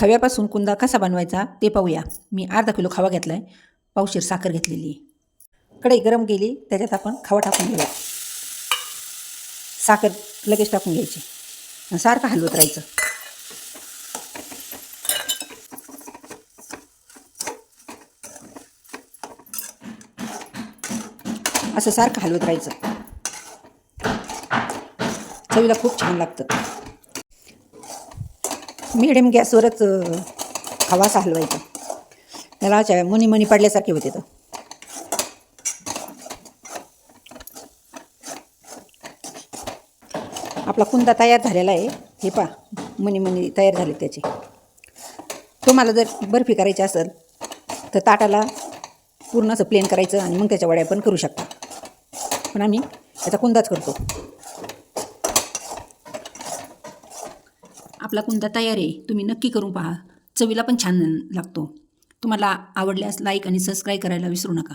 खव्यापासून कुंदा कसा बनवायचा ते पाहूया. मी अर्धा किलो खवा घेतला आहे पावशीर साखर घेतलेली. आहे कढई गरम केली. त्याच्यात आपण खवा टाकून घेऊया. साखर लगेच टाकून घ्यायची. आणि सारखं हलवत राहायचं. असं सारखं हलवत राहायचं. चवीला खूप छान लागतं. मिडियम गॅसवरच हवास हलवायचा. त्याला अशा मनी मनी पडल्यासारखे होते तर आपला कुंदा तयार झालेला आहे. हे पा मनी मनी तयार झाले त्याचे. तुम्हाला जर बर्फी करायची असेल तर ताटाला पूर्ण असं प्लेन करायचं आणि मग त्याच्या वड्या पण करू शकता. पण आम्ही त्याचा कुंदाच करतो. आपला कुंदा तयार आहे तुम्ही नक्की करून पहा. चवीला पण छान लागतो. तुम्हाला आवडल्यास लाईक आणि सबस्क्राईब करायला विसरू नका.